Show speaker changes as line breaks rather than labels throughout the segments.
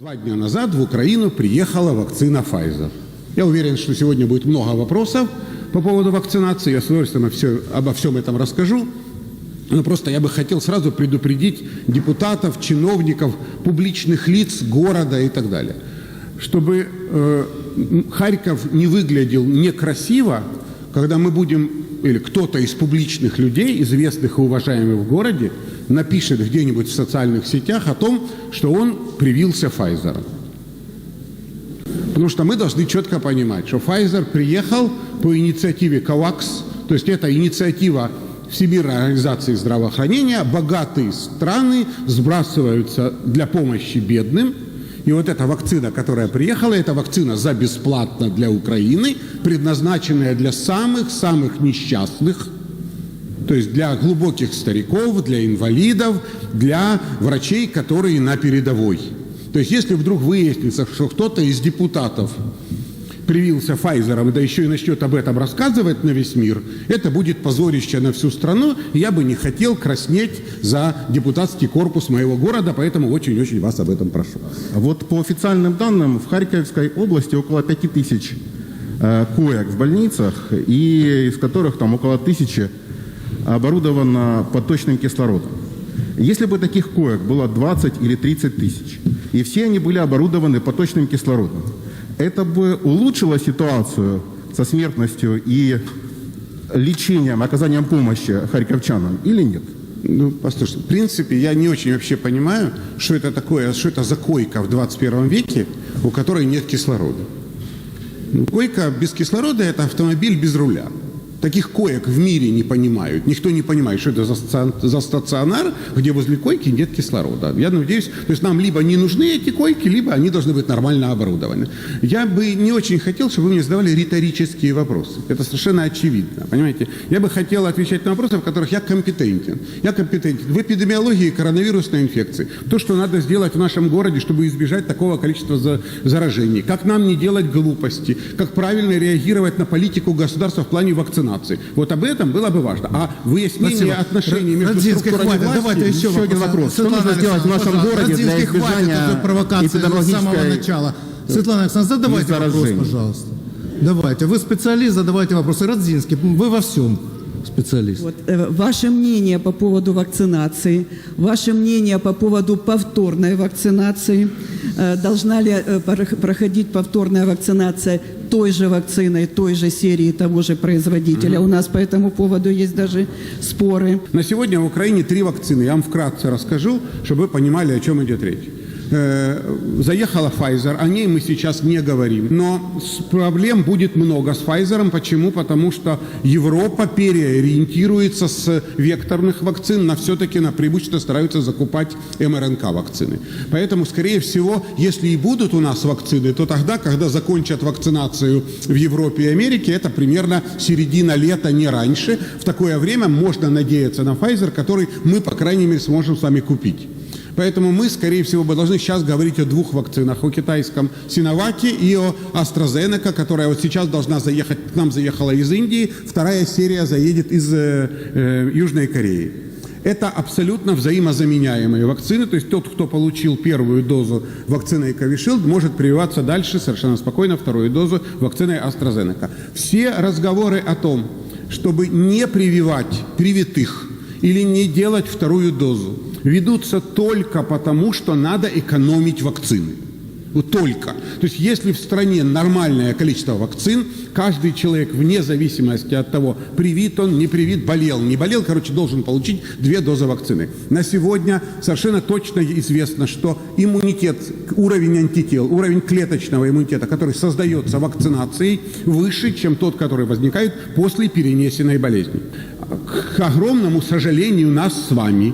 Два дня назад в Украину приехала вакцина Pfizer. Я уверен, что сегодня будет много вопросов по поводу вакцинации. Я с удовольствием все, обо всем этом расскажу. Но просто я бы хотел сразу предупредить депутатов, чиновников, публичных лиц города и так далее, чтобы э, Харьков не выглядел некрасиво, когда мы будем, или кто-то из публичных людей, известных и уважаемых в городе, напишет где-нибудь в социальных сетях о том, что он привился Pfizer. Потому что мы должны четко понимать, что Pfizer приехал по инициативе COVAX, то есть это инициатива Всемирной организации здравоохранения, богатые страны сбрасываются для помощи бедным, и вот эта вакцина, которая приехала, это вакцина за бесплатно для Украины, предназначенная для самых-самых несчастных, то есть для глубоких стариков, для инвалидов, для врачей, которые на передовой. То есть если вдруг выяснится, что кто-то из депутатов привился Файзером, да еще и начнет об этом рассказывать на весь мир, это будет позорище на всю страну. Я бы не хотел краснеть за депутатский корпус моего города, поэтому очень-очень вас об этом прошу.
Вот по официальным данным, в Харьковской области около 5 тысяч э, коек в больницах, и из которых там около тысячи оборудовано поточным кислородом. Если бы таких коек было 20 или 30 тысяч, и все они были оборудованы поточным кислородом, это бы улучшило ситуацию со смертностью и лечением, оказанием помощи харьковчанам или нет?
Ну, послушайте, в принципе, я не очень вообще понимаю, что это такое, что это за койка в 21 веке, у которой нет кислорода. Ну, койка без кислорода – это автомобиль без руля. Таких коек в мире не понимают. Никто не понимает, что это за, стационар, где возле койки нет кислорода. Я надеюсь, то есть нам либо не нужны эти койки, либо они должны быть нормально оборудованы. Я бы не очень хотел, чтобы вы мне задавали риторические вопросы. Это совершенно очевидно, понимаете? Я бы хотел отвечать на вопросы, в которых я компетентен. Я компетентен в эпидемиологии коронавирусной инфекции. То, что надо сделать в нашем городе, чтобы избежать такого количества за, заражений. Как нам не делать глупости. Как правильно реагировать на политику государства в плане вакцинации информации. Вот об этом было бы важно. А выяснение
Спасибо.
отношений между
Родзинский,
структурами
хватит.
власти...
Давайте еще,
еще один вопрос. Что
Светлана
нужно сделать в нашем городе для избежания
провокации с
эпидемиологической
самого начала. Светлана Александровна, задавайте вопрос, пожалуйста. Давайте. Вы специалист, задавайте вопросы. Родзинский, вы во всем специалист.
Вот, э, ваше мнение по поводу вакцинации, ваше мнение по поводу повторной вакцинации. Э, Должна ли э, проходить повторная вакцинация той же вакциной, той же серии того же производителя? У нас по этому поводу есть даже споры.
На сегодня в Украине три вакцины. Я вам вкратце расскажу, чтобы вы понимали, о чем идет речь. Э, Заехала Pfizer, о ней мы сейчас не говорим. Но проблем будет много с Pfizer. Почему? Потому что Европа переориентируется с векторных вакцин на все-таки на преимущество стараются закупать МРНК вакцины. Поэтому, скорее всего, если и будут у нас вакцины, то тогда, когда закончат вакцинацию в Европе и Америке, это примерно середина лета, не раньше. В такое время можно надеяться на Pfizer, который мы, по крайней мере, сможем с вами купить. Поэтому мы, скорее всего, должны сейчас говорить о двух вакцинах. О китайском Синоваке и о AstraZeneca, которая вот сейчас должна заехать, к нам заехала из Индии. Вторая серия заедет из э, э, Южной Кореи. Это абсолютно взаимозаменяемые вакцины. То есть тот, кто получил первую дозу вакцины Covishield, может прививаться дальше совершенно спокойно вторую дозу вакцины AstraZeneca. Все разговоры о том, чтобы не прививать привитых или не делать вторую дозу, ведутся только потому, что надо экономить вакцины. Вот только. То есть если в стране нормальное количество вакцин, каждый человек вне зависимости от того, привит он, не привит, болел, не болел, короче, должен получить две дозы вакцины. На сегодня совершенно точно известно, что иммунитет, уровень антител, уровень клеточного иммунитета, который создается вакцинацией, выше, чем тот, который возникает после перенесенной болезни. К огромному сожалению нас с вами,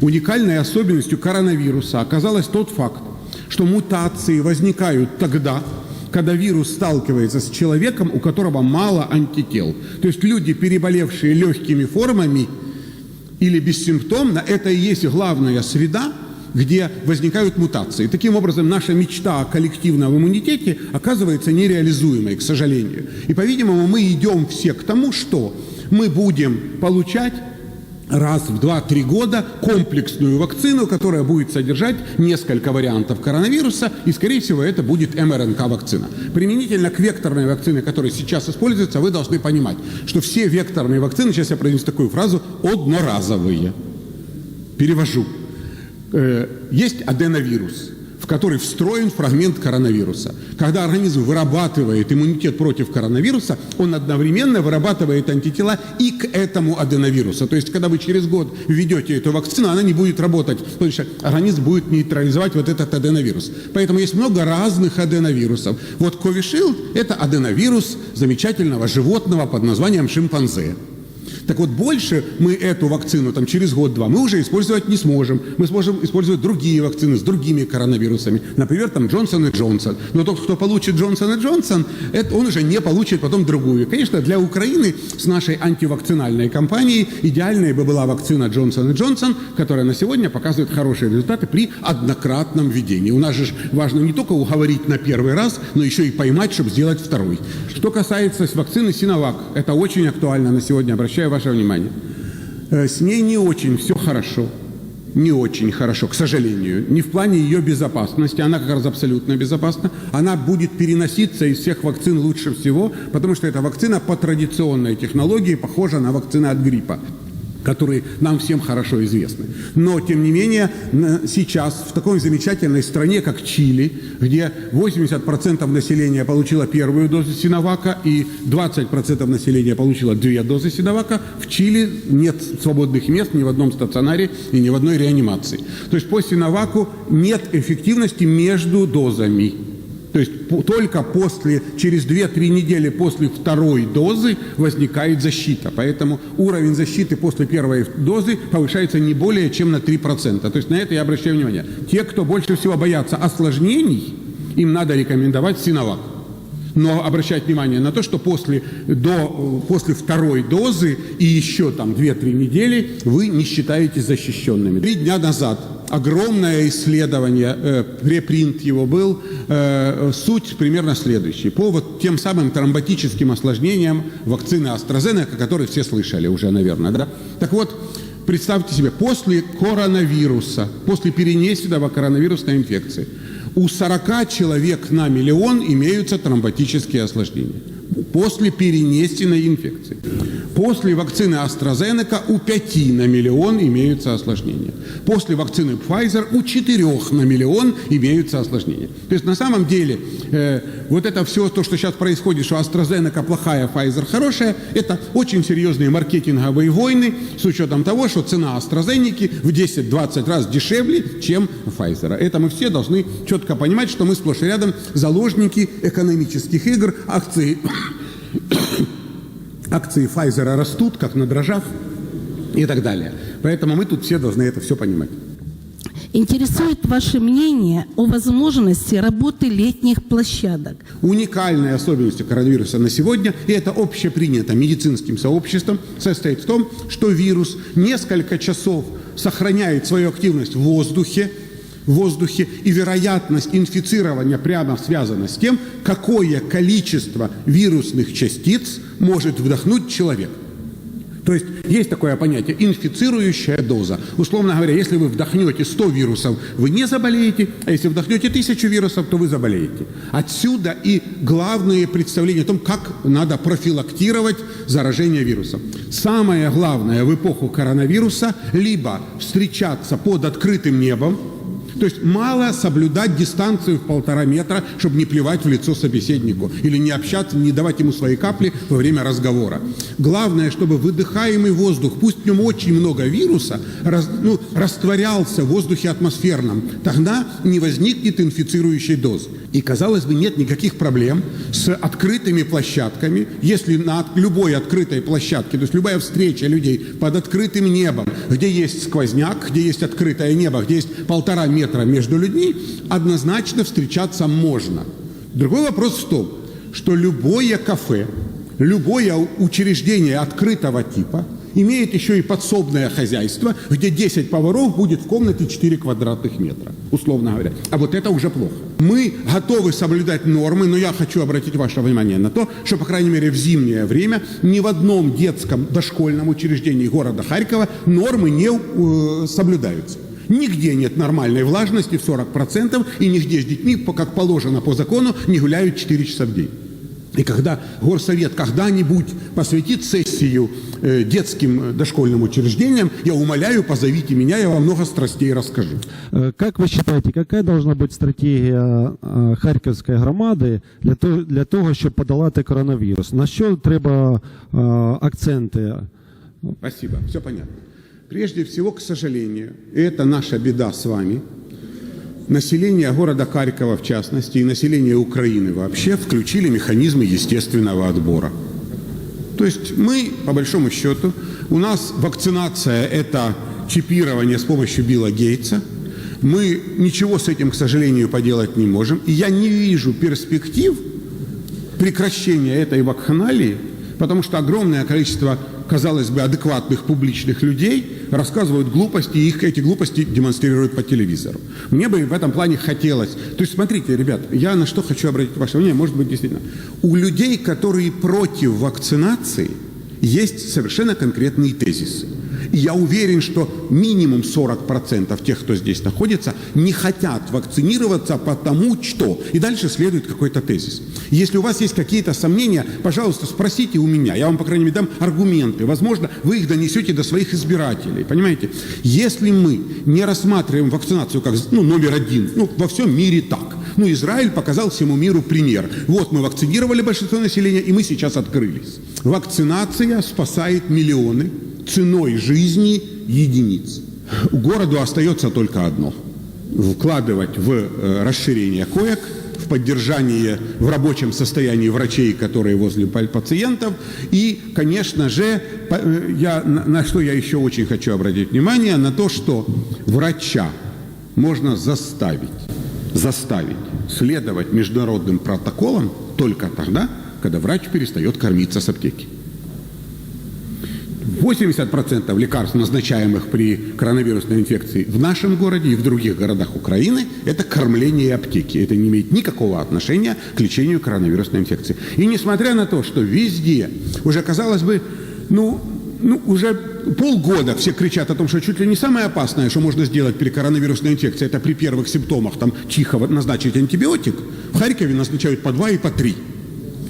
уникальной особенностью коронавируса оказалось тот факт, что мутации возникают тогда, когда вирус сталкивается с человеком, у которого мало антител. То есть люди, переболевшие легкими формами или бессимптомно, это и есть главная среда, где возникают мутации. Таким образом, наша мечта о коллективном иммунитете оказывается нереализуемой, к сожалению. И, по-видимому, мы идем все к тому, что мы будем получать раз в 2-3 года комплексную вакцину, которая будет содержать несколько вариантов коронавируса, и, скорее всего, это будет МРНК-вакцина. Применительно к векторной вакцине, которая сейчас используется, вы должны понимать, что все векторные вакцины, сейчас я произнесу такую фразу, одноразовые. Перевожу. Э, Есть аденовирус, в который встроен фрагмент коронавируса. Когда организм вырабатывает иммунитет против коронавируса, он одновременно вырабатывает антитела и к этому аденовирусу. То есть, когда вы через год введете эту вакцину, она не будет работать, потому что организм будет нейтрализовать вот этот аденовирус. Поэтому есть много разных аденовирусов. Вот Covishield – это аденовирус замечательного животного под названием шимпанзе. Так вот, больше мы эту вакцину там, через год-два мы уже использовать не сможем. Мы сможем использовать другие вакцины с другими коронавирусами. Например, там Джонсон и Джонсон. Но тот, кто получит Джонсон и Джонсон, это он уже не получит потом другую. Конечно, для Украины с нашей антивакцинальной кампанией идеальной бы была вакцина Джонсон и Джонсон, которая на сегодня показывает хорошие результаты при однократном введении. У нас же важно не только уговорить на первый раз, но еще и поймать, чтобы сделать второй. Что касается вакцины Синовак, это очень актуально на сегодня. Обращаю ваше внимание. Э, С ней не очень все хорошо. Не очень хорошо, к сожалению. Не в плане ее безопасности, она как раз абсолютно безопасна. Она будет переноситься из всех вакцин лучше всего, потому что эта вакцина по традиционной технологии похожа на вакцины от гриппа которые нам всем хорошо известны. Но, тем не менее, сейчас в такой замечательной стране, как Чили, где 80% населения получило первую дозу Синовака и 20% населения получило две дозы Синовака, в Чили нет свободных мест ни в одном стационаре и ни в одной реанимации. То есть по Синоваку нет эффективности между дозами. То есть только после, через 2-3 недели после второй дозы возникает защита. Поэтому уровень защиты после первой дозы повышается не более чем на 3%. То есть на это я обращаю внимание. Те, кто больше всего боятся осложнений, им надо рекомендовать Синовак. Но обращать внимание на то, что после, до, после второй дозы и еще там 2-3 недели вы не считаетесь защищенными. Три дня назад огромное исследование, э, препринт его был, э, суть примерно следующая. По вот тем самым тромботическим осложнениям вакцины AstraZeneca, которые все слышали уже, наверное, да? Так вот, представьте себе, после коронавируса, после перенесенного коронавирусной инфекции, у 40 человек на миллион имеются тромботические осложнения. После перенесенной инфекции. После вакцины AstraZeneca у 5 на миллион имеются осложнения. После вакцины Pfizer у 4 на миллион имеются осложнения. То есть на самом деле э, вот это все то, что сейчас происходит, что AstraZeneca плохая, Pfizer хорошая, это очень серьезные маркетинговые войны с учетом того, что цена AstraZeneca в 10-20 раз дешевле, чем Pfizer. Это мы все должны четко понимать, что мы сплошь и рядом заложники экономических игр, акции, акции Pfizer растут, как на дрожжах и так далее. Поэтому мы тут все должны это все понимать.
Интересует ваше мнение о возможности работы летних площадок.
Уникальной особенностью коронавируса на сегодня, и это общепринято медицинским сообществом, состоит в том, что вирус несколько часов сохраняет свою активность в воздухе, в воздухе, и вероятность инфицирования прямо связана с тем, какое количество вирусных частиц может вдохнуть человек. То есть есть такое понятие инфицирующая доза. Условно говоря, если вы вдохнете 100 вирусов, вы не заболеете, а если вдохнете 1000 вирусов, то вы заболеете. Отсюда и главные представления о том, как надо профилактировать заражение вирусом. Самое главное в эпоху коронавируса либо встречаться под открытым небом, то есть мало соблюдать дистанцию в полтора метра, чтобы не плевать в лицо собеседнику или не общаться, не давать ему свои капли во время разговора. Главное, чтобы выдыхаемый воздух, пусть в нем очень много вируса, раз- ну, растворялся в воздухе атмосферном. Тогда не возникнет инфицирующей дозы. И, казалось бы, нет никаких проблем с открытыми площадками, если на любой открытой площадке, то есть любая встреча людей под открытым небом, где есть сквозняк, где есть открытое небо, где есть полтора метра между людьми, однозначно встречаться можно. Другой вопрос в том, что любое кафе, любое учреждение открытого типа имеет еще и подсобное хозяйство, где 10 поваров будет в комнате 4 квадратных метра, условно говоря. А вот это уже плохо. Мы готовы соблюдать нормы, но я хочу обратить ваше внимание на то, что, по крайней мере, в зимнее время ни в одном детском дошкольном учреждении города Харькова нормы не э, соблюдаются. Нигде нет нормальной влажности в 40%, и нигде с детьми, по- как положено по закону, не гуляют 4 часа в день. И когда горсовет когда-нибудь посвятит сессию э, детским э, дошкольным учреждениям, я умоляю, позовите меня, я вам много страстей расскажу.
Э, Как вы считаете, какая должна бути стратегія е, Харківської громади для того, для того, щоб подолати коронавірус? На що треба е, акценти?
Спасибо, все понятно. Прежде всего, к сожалению, и это наша беда с вами, население города Харькова в частности и население Украины вообще включили механизмы естественного отбора. То есть мы, по большому счету, у нас вакцинация – это чипирование с помощью Билла Гейтса. Мы ничего с этим, к сожалению, поделать не можем. И я не вижу перспектив прекращения этой вакханалии, потому что огромное количество, казалось бы, адекватных публичных людей рассказывают глупости, и их эти глупости демонстрируют по телевизору. Мне бы в этом плане хотелось. То есть, смотрите, ребят, я на что хочу обратить ваше внимание, может быть, действительно. У людей, которые против вакцинации, есть совершенно конкретные тезисы. И я уверен, что минимум 40% тех, кто здесь находится, не хотят вакцинироваться потому что. И дальше следует какой-то тезис. Если у вас есть какие-то сомнения, пожалуйста, спросите у меня. Я вам, по крайней мере, дам аргументы. Возможно, вы их донесете до своих избирателей. Понимаете? Если мы не рассматриваем вакцинацию как ну, номер один, ну, во всем мире так. Ну, Израиль показал всему миру пример. Вот мы вакцинировали большинство населения, и мы сейчас открылись. Вакцинация спасает миллионы ценой жизни единиц. Городу остается только одно – вкладывать в э, расширение коек, в поддержание в рабочем состоянии врачей, которые возле па- пациентов. И, конечно же, э, я, на что я еще очень хочу обратить внимание, на то, что врача можно заставить, заставить следовать международным протоколам только тогда, когда врач перестает кормиться с аптеки. 80% лекарств, назначаемых при коронавирусной инфекции в нашем городе и в других городах Украины, это кормление аптеки. Это не имеет никакого отношения к лечению коронавирусной инфекции. И несмотря на то, что везде уже, казалось бы, ну, ну, уже полгода все кричат о том, что чуть ли не самое опасное, что можно сделать при коронавирусной инфекции, это при первых симптомах там тихо назначить антибиотик. В Харькове назначают по два и по три.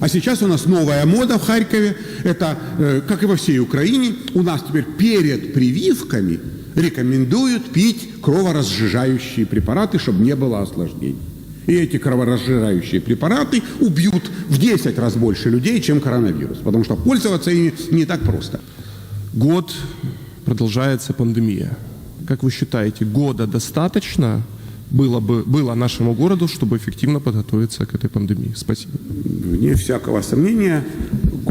А сейчас у нас новая мода в Харькове. Это, э, как и во всей Украине, у нас теперь перед прививками рекомендуют пить кроворазжижающие препараты, чтобы не было осложнений. И эти кроворазжижающие препараты убьют в 10 раз больше людей, чем коронавирус. Потому что пользоваться ими не так просто.
Год продолжается пандемия. Как вы считаете, года достаточно было бы было нашему городу, чтобы эффективно подготовиться к этой пандемии? Спасибо.
Вне всякого сомнения,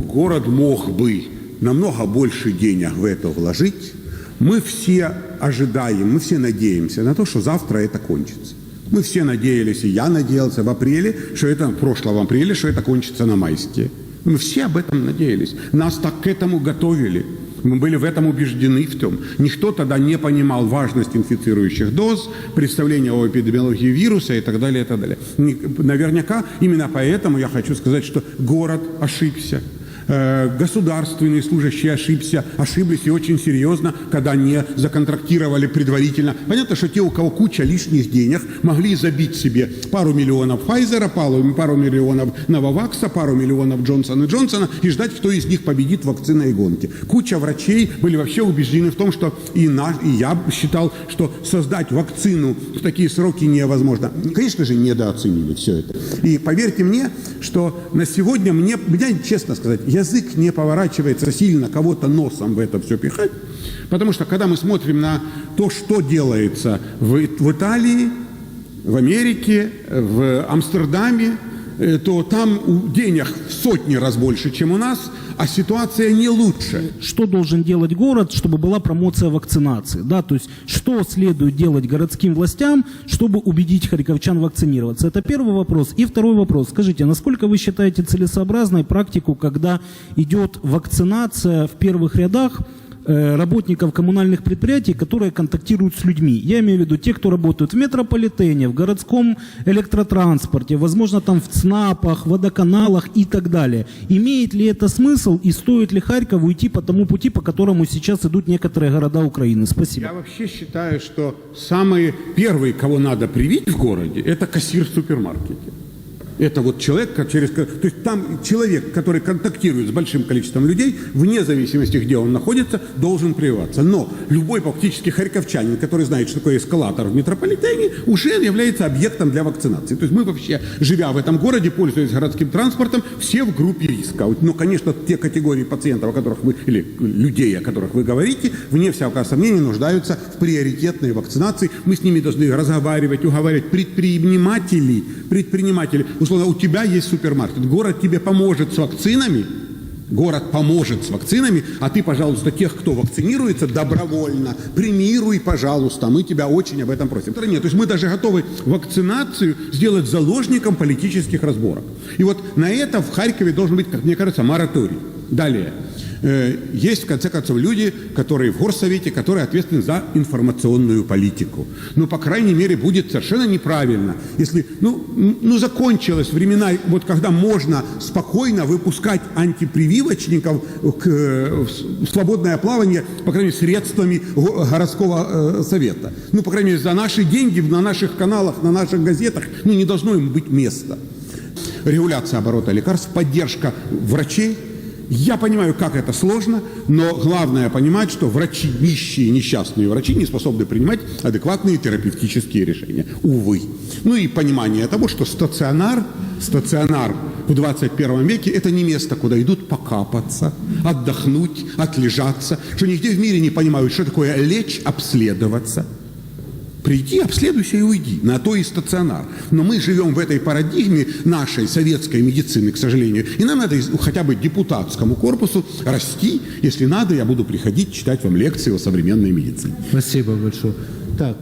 город мог бы намного больше денег в это вложить. Мы все ожидаем, мы все надеемся на то, что завтра это кончится. Мы все надеялись, и я надеялся в апреле, что это, в прошлом апреле, что это кончится на майске. Мы все об этом надеялись. Нас так к этому готовили. Мы были в этом убеждены в том. Никто тогда не понимал важность инфицирующих доз, представления о эпидемиологии вируса и так далее, и так далее. Наверняка именно поэтому я хочу сказать, что город ошибся. Э, Государственные служащие ошибся, ошиблись и очень серьезно, когда не законтрактировали предварительно. Понятно, что те, у кого куча лишних денег, могли забить себе пару миллионов Pfizer, пару, миллионов Нововакса, пару миллионов Джонсона и Джонсона и ждать, кто из них победит в вакцинной гонке. Куча врачей были вообще убеждены в том, что и, наш, и я считал, что создать вакцину в такие сроки невозможно. Конечно же, недооценили все это. И поверьте мне, что на сегодня мне, меня, честно сказать, язык не поворачивается сильно кого-то носом в это все пихать. Потому что когда мы смотрим на то, что делается в, в Италии, в Америке, в Амстердаме, то там денег в сотни раз больше, чем у нас, а ситуация не лучше.
что должен делать город, чтобы была промоция вакцинации, да, то есть что следует делать городским властям, чтобы убедить харьковчан вакцинироваться. Это первый вопрос. И второй вопрос. Скажите, насколько вы считаете целесообразной практику, когда идет вакцинация в первых рядах э, работников коммунальных предприятий, которые контактируют с людьми. Я имею в виду те, кто работают в метрополитене, в городском электротранспорте, возможно, там в ЦНАПах, водоканалах и так далее. Имеет ли это смысл и стоит ли Харькову идти по тому пути, по которому сейчас идут некоторые города Украины? Спасибо.
Я вообще считаю, что самые первые, кого надо привить в городе, это кассир в супермаркете. Это вот человек, через... То есть там человек, который контактирует с большим количеством людей, вне зависимости, где он находится, должен прививаться. Но любой фактически харьковчанин, который знает, что такое эскалатор в метрополитене, уже является объектом для вакцинации. То есть мы вообще, живя в этом городе, пользуясь городским транспортом, все в группе риска. Но, конечно, те категории пациентов, о которых вы, или людей, о которых вы говорите, вне всякого сомнения нуждаются в приоритетной вакцинации. Мы с ними должны разговаривать, уговаривать. Предприниматели, предприниматели, условно, у тебя есть супермаркет, город тебе поможет с вакцинами, Город поможет с вакцинами, а ты, пожалуйста, тех, кто вакцинируется добровольно, премируй, пожалуйста, мы тебя очень об этом просим. Нет, то есть мы даже готовы вакцинацию сделать заложником политических разборок. И вот на это в Харькове должен быть, как мне кажется, мораторий. Далее. Э, Есть, в конце концов, люди, которые в горсовете, которые ответственны за информационную политику. Ну, по крайней мере, будет совершенно неправильно, если, ну, ну закончилось времена, вот когда можно спокойно выпускать антипрививочников к, э, в свободное плавание, по крайней мере, средствами го- городского э, совета. Ну, по крайней мере, за наши деньги на наших каналах, на наших газетах, ну, не должно им быть места регуляция оборота лекарств, поддержка врачей. Я понимаю, как это сложно, но главное понимать, что врачи, нищие, несчастные врачи не способны принимать адекватные терапевтические решения. Увы. Ну и понимание того, что стационар, стационар в 21 веке – это не место, куда идут покапаться, отдохнуть, отлежаться, что нигде в мире не понимают, что такое лечь, обследоваться – Приди, обследуйся и уйди. На то и стационар. Но мы живем в этой парадигме нашей советской медицины, к сожалению. И нам надо хотя бы депутатскому корпусу расти. Если надо, я буду приходить читать вам лекции о современной медицине.
Спасибо большое. Так,